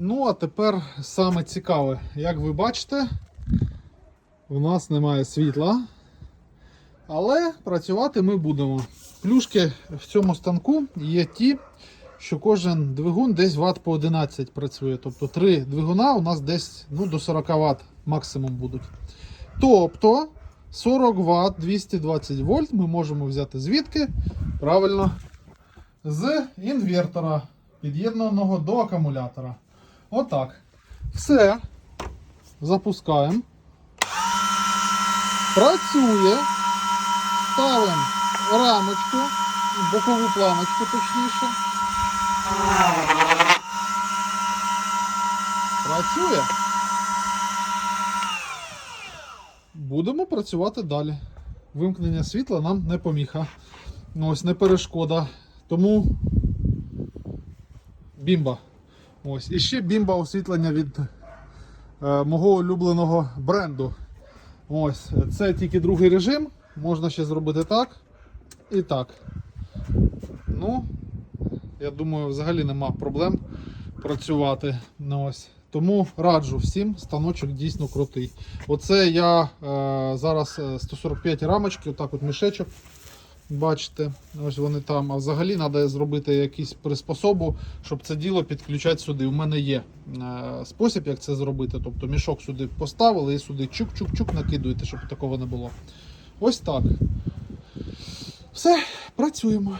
Ну, а тепер саме цікаве. Як ви бачите, у нас немає світла. Але працювати ми будемо. Плюшки в цьому станку є ті, що кожен двигун десь ватт по 11 працює. Тобто три двигуна у нас десь ну, до 40 Вт максимум будуть. Тобто 40 Вт 220 вольт ми можемо взяти звідки? Правильно, з інвертора, під'єднаного до акумулятора. Отак. Все. Запускаємо. Працює. Ставимо рамочку, бокову планочку точніше. Працює. Будемо працювати далі. Вимкнення світла нам не поміха. Ось не перешкода. Тому бімба. Ось. І ще бімба освітлення від е, мого улюбленого бренду. Ось. Це тільки другий режим. Можна ще зробити так і так. Ну, я думаю, взагалі нема проблем працювати. Ну, ось. Тому раджу всім, станочок дійсно крутий. Оце я е, зараз е, 145 рамочки, отак от мішечок. Бачите, ось вони там. А взагалі треба зробити якийсь приспособу, щоб це діло підключати сюди. У мене є е, спосіб, як це зробити. Тобто мішок сюди поставили і сюди чук-чук-чук накидуєте, щоб такого не було. Ось так. Все, працюємо.